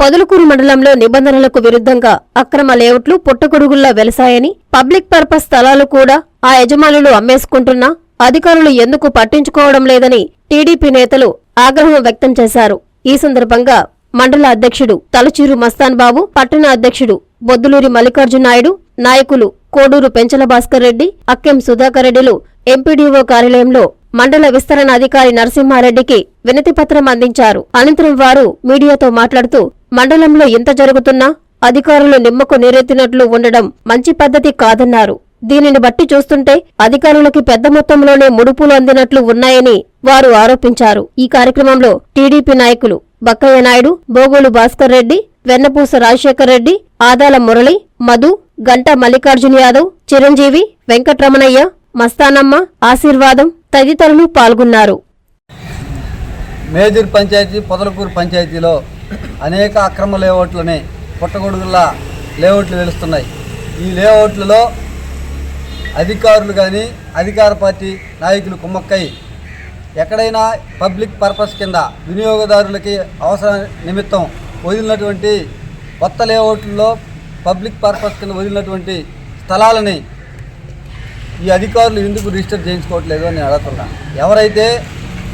పొదలకూరు మండలంలో నిబంధనలకు విరుద్ధంగా అక్రమ లేఅవుట్లు పుట్టగొడుగుల్లా వెలసాయని పబ్లిక్ పర్పస్ స్థలాలు కూడా ఆ యజమానులు అమ్మేసుకుంటున్నా అధికారులు ఎందుకు పట్టించుకోవడం లేదని టీడీపీ నేతలు ఆగ్రహం వ్యక్తం చేశారు. ఈ సందర్భంగా మండల అధ్యక్షుడు తలచూరు మస్తాన్ బాబు పట్టణ అధ్యక్షుడు బొద్దులూరి మల్లికార్జున నాయుడు నాయకులు కోడూరు పెంచల భాస్కర్ రెడ్డి అక్కెం సుధాకర్ రెడ్డిలు ఎంపీడీఓ కార్యాలయంలో మండల విస్తరణ అధికారి నరసింహారెడ్డికి వినతిపత్రం అందించారు. అనంతరం వారు మీడియాతో మాట్లాడుతూ మండలంలో ఇంత జరుగుతున్నా అధికారులు నిమ్మకు నీరెత్తినట్లు ఉండడం మంచి పద్ధతి కాదన్నారు. దీనిని బట్టి చూస్తుంటే అధికారులకి పెద్ద మొత్తంలోనే ముడుపులు అందినట్లు ఉన్నాయని వారు ఆరోపించారు. ఈ కార్యక్రమంలో టీడీపీ నాయకులు బక్కయ్య నాయుడు బోగోలు భాస్కర్ రెడ్డి వెన్నపూస రాజశేఖర్ రెడ్డి ఆదాల మురళి మధు గంట మల్లికార్జున యాదవ్ చిరంజీవి వెంకట్రమణయ్య మస్తానమ్మ ఆశీర్వాదం తదితరులు పాల్గొన్నారు. మేజర్ పంచాయతీ పొదలకూరు పంచాయతీలో అనేక అక్రమ లేఅవుట్లని పుట్టగొడుగుల లేఅవుట్లు వెలుస్తున్నాయి. ఈ లేఅవుట్లలో అధికారులు కానీ అధికార పార్టీ నాయకులు కుమ్మక్కై ఎక్కడైనా పబ్లిక్ పర్పస్ కింద వినియోగదారులకి అవసరం నిమిత్తం వదిలినటువంటి కొత్త లేఅవుట్లలో పబ్లిక్ పర్పస్ కింద వదిలినటువంటి స్థలాలని ఈ అధికారులు ఎందుకు రిజిస్టర్ చేయించుకోవట్లేదు అని నేను అడుగుతున్నా. ఎవరైతే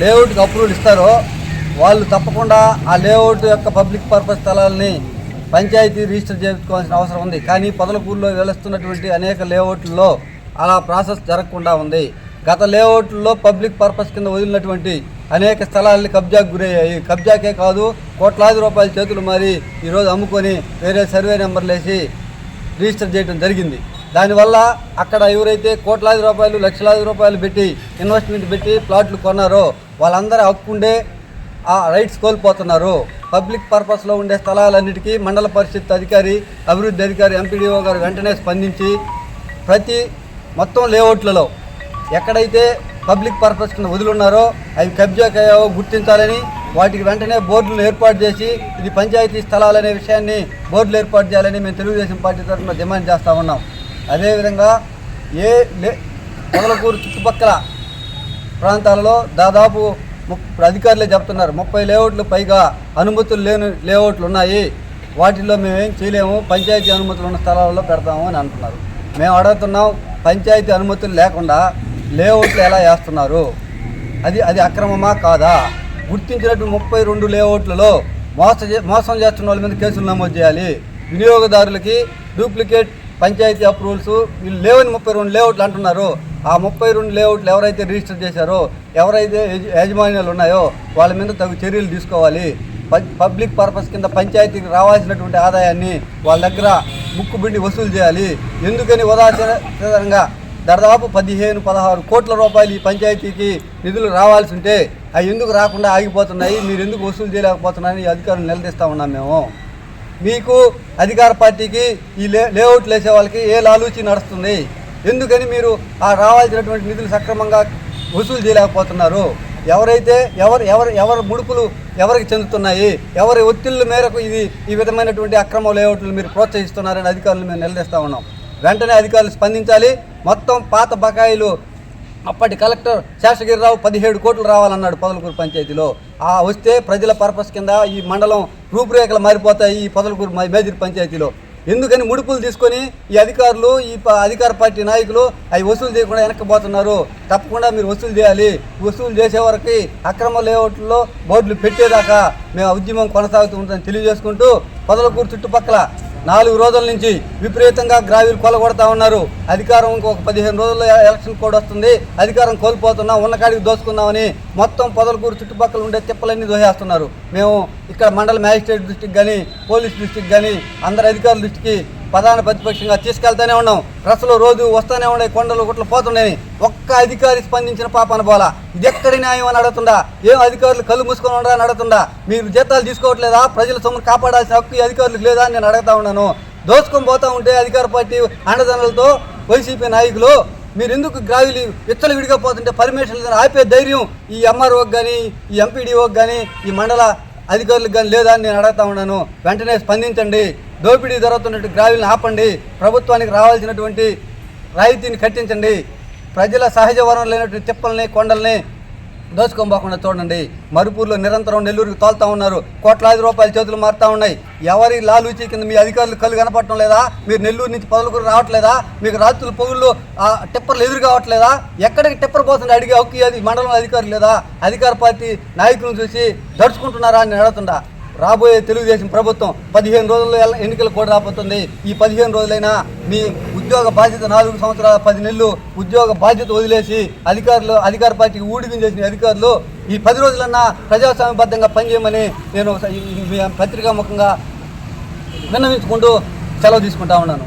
లేఅవుట్కి అప్రూవల్ ఇస్తారో వాళ్ళు తప్పకుండా ఆ లేఅవుట్ యొక్క పబ్లిక్ పర్పస్ స్థలాలని పంచాయతీ రిజిస్టర్ చేయించుకోవాల్సిన అవసరం ఉంది. కానీ పొదలకూరులో వెలుస్తున్నటువంటి అనేక లేఅవుట్లలో అలా ప్రాసెస్ జరగకుండా ఉంది. గత లేఅవుట్లో పబ్లిక్ పర్పస్ కింద వదిలినటువంటి అనేక స్థలాలని కబ్జాకు గురయ్యాయి. కబ్జాకే కాదు కోట్లాది రూపాయల చేతులు మారి ఈరోజు అమ్ముకొని వేరే సర్వే నెంబర్లు వేసి రిజిస్టర్ చేయడం జరిగింది. దానివల్ల అక్కడ ఎవరైతే కోట్లాది రూపాయలు లక్షలాది రూపాయలు పెట్టి ఇన్వెస్ట్మెంట్ పెట్టి ప్లాట్లు కొన్నారో వాళ్ళందరూ హక్కుండే ఆ రైట్స్ కోల్పోతున్నారు. పబ్లిక్ పర్పస్లో ఉండే స్థలాలన్నిటికీ మండల పరిషత్ అధికారి అభివృద్ధి అధికారి ఎంపీడీఓ గారు వెంటనే స్పందించి ప్రతి మొత్తం లేఅవుట్లలో ఎక్కడైతే పబ్లిక్ పర్పస్ కింద వదులున్నారో అవి కబ్జాకయ్యావో గుర్తించాలని వాటికి వెంటనే బోర్డులను ఏర్పాటు చేసి ఇది పంచాయతీ స్థలాలనే విషయాన్ని బోర్డులు ఏర్పాటు చేయాలని మేము తెలుగుదేశం పార్టీ తరఫున డిమాండ్ చేస్తూ ఉన్నాం. అదేవిధంగా ఏ లే చుట్టుపక్కల ప్రాంతాలలో దాదాపు అధికారులే చెప్తున్నారు ముప్పై లేఅవుట్లు పైగా అనుమతులు లేని లేఅవుట్లు ఉన్నాయి. వాటిల్లో మేమేం చేయలేము పంచాయతీ అనుమతులు ఉన్న స్థలాల్లో పెడతాము అని అంటున్నారు. మేము అడుగుతున్నాం పంచాయతీ అనుమతులు లేకుండా లేఅవుట్లు ఎలా వేస్తున్నారు? అది అది అక్రమమా కాదా? గుర్తించినట్టు ముప్పై రెండు లేఅవుట్లలో మోస మోసం చేస్తున్న వాళ్ళ మీద కేసులు నమోదు చేయాలి. వినియోగదారులకి డూప్లికేట్ పంచాయతీ అప్రూవల్స్ వీళ్ళు లేవని ముప్పై రెండు లేఅవుట్లు అంటున్నారు. ఆ ముప్పై రెండు లేఅవుట్లు ఎవరైతే రిజిస్టర్ చేశారో ఎవరైతే యాజమాన్యాలు ఉన్నాయో వాళ్ళ మీద తగు చర్యలు తీసుకోవాలి. పబ్లిక్ పర్పస్ కింద పంచాయతీకి రావాల్సినటువంటి ఆదాయాన్ని వాళ్ళ దగ్గర ముక్కు బిండి వసూలు చేయాలి. ఎందుకని ఉదాసీనంగా దాదాపు పదిహేను పదహారు కోట్ల రూపాయలు ఈ పంచాయతీకి నిధులు రావాల్సి ఉంటే అవి ఎందుకు రాకుండా ఆగిపోతున్నాయి? మీరు ఎందుకు వసూలు చేయలేకపోతున్నారని అధికారులు నిలదీస్తా ఉన్నాం మేము. మీకు అధికార పార్టీకి ఈ లే లేఅవుట్లు వేసే వాళ్ళకి ఏ లాలూచి నడుస్తుంది? ఎందుకని మీరు ఆ రావాల్సినటువంటి నిధులు సక్రమంగా వసూలు చేయలేకపోతున్నారు? ఎవరైతే ఎవరు ఎవరు ఎవరు ముడుపులు ఎవరికి చెందుతున్నాయి? ఎవరి ఒత్తిళ్ళ మేరకు ఇది ఈ విధమైనటువంటి అక్రమ లేఅవుట్లు మీరు ప్రోత్సహిస్తున్నారని అధికారులు మేము నిలదీస్తా ఉన్నాం. వెంటనే అధికారులు స్పందించాలి. మొత్తం పాత బకాయిలు అప్పటి కలెక్టర్ శేషగిరిరావు పదిహేడు కోట్లు రావాలన్నాడు పొదలకూరు పంచాయతీలో. ఆ వస్తే ప్రజల పర్పస్ కింద ఈ మండలం రూపురేఖలు మారిపోతాయి ఈ పొదలకూరు మ- మేజర్ పంచాయతీలో. ఎందుకని ముడుపులు తీసుకొని ఈ అధికారులు ఈ ప- అధికార పార్టీ నాయకులు అవి వసూలు చేయకుండా వెనక్కిపోతున్నారు. తప్పకుండా మీరు వసూలు చేయాలి. వసూలు చేసే వరకు అక్రమ లేఅవుట్లో బోర్డులు పెట్టేదాకా మేము ఉద్యమం కొనసాగుతూ ఉంటుందని తెలియజేసుకుంటూ పొదలకూరు చుట్టుపక్కల నాలుగు రోజుల నుంచి విపరీతంగా గ్రావీలు కొలగొడతా ఉన్నారు. అధికారం ఇంకొక పదిహేను రోజుల్లో ఎలక్షన్ కోడ్ వస్తుంది. అధికారం కోల్పోతున్నాం ఉన్న కాడికి దోచుకుందామని మొత్తం పొదలకూరు చుట్టుపక్కల ఉండే తిప్పలన్నీ దోహేస్తున్నారు. మేము ఇక్కడ మండల మ్యాజిస్ట్రేట్ దృష్టికి కానీ పోలీస్ దృష్టికి కానీ అందరి అధికారుల దృష్టికి ప్రధాన ప్రతిపక్షంగా తీసుకెళ్తానే ఉన్నాం. ప్రజలు రోజు వస్తూనే ఉన్నాయి కొండలు గుట్లు పోతున్నాయి. ఒక్క అధికారి స్పందించిన పాపన పోలా ఇది ఎక్కడి న్యాయం అని అడుగుతుందా? ఏం అధికారులు కళ్ళు మూసుకొని ఉండరా అని అడుగుతుందా? మీరు జీతాలు తీసుకోవట్లేదా? ప్రజల సొమ్మును కాపాడాల్సిన హక్కు అధికారులకు లేదా అని నేను అడుగుతా ఉన్నాను. దోచుకొని పోతా ఉంటే అధికార పార్టీ అండదండలతో వైసీపీ నాయకులు మీరు ఎందుకు గ్రావిలి విచ్చలు విడిగా పోతుంటే పర్మిషన్లు ఆపే ధైర్యం ఈ ఎంఆర్ఓకి కానీ ఈ ఎంపీడీఓకి కానీ ఈ మండల అధికారులకు కానీ లేదా అని నేను అడుగుతా ఉన్నాను. వెంటనే స్పందించండి. దోపిడీ జరుగుతున్నట్టు గ్రావీలను ఆపండి. ప్రభుత్వానికి రావాల్సినటువంటి రాయితీని కట్టించండి. ప్రజల సహజ వనరులు లేనటువంటి తిప్పల్ని కొండల్ని దోచుకోబోకుండా చూడండి. మరుపూర్లో నిరంతరం నెల్లూరుకు తోలుతా ఉన్నారు. కోట్లాది రూపాయల చేతులు మారుతా ఉన్నాయి. ఎవరి లాలూచి కింద మీ అధికారులు కళ్ళు కనపడటం లేదా? మీరు నెల్లూరు నుంచి పదవులకు రావట్లేదా? మీకు రాత్రులు పొగుళ్ళు ఆ టిప్పర్లు ఎదురు కావట్లేదా? ఎక్కడికి టిప్పర్ పోతుంది అడిగే హక్కు అది మండలం అధికారులు లేదా? అధికార పార్టీ నాయకులను చూసి దడుచుకుంటున్నారా అని అడుగుతుండా రాబోయే తెలుగుదేశం ప్రభుత్వం పదిహేను రోజుల్లో ఎన్నికలు కూడా రాబోతుంది. ఈ పదిహేను రోజులైనా మీ ఉద్యోగ బాధ్యత నాలుగు సంవత్సరాల పది నెలలు ఉద్యోగ బాధ్యత వదిలేసి అధికారులు అధికార పార్టీకి ఊడిగం చేసిన అధికారులు ఈ పది రోజులన్నా ప్రజాస్వామ్యబద్ధంగా పనిచేయమని నేను పత్రికాముఖంగా ముఖంగా విన్నవించుకుంటూ సెలవు తీసుకుంటా ఉన్నాను.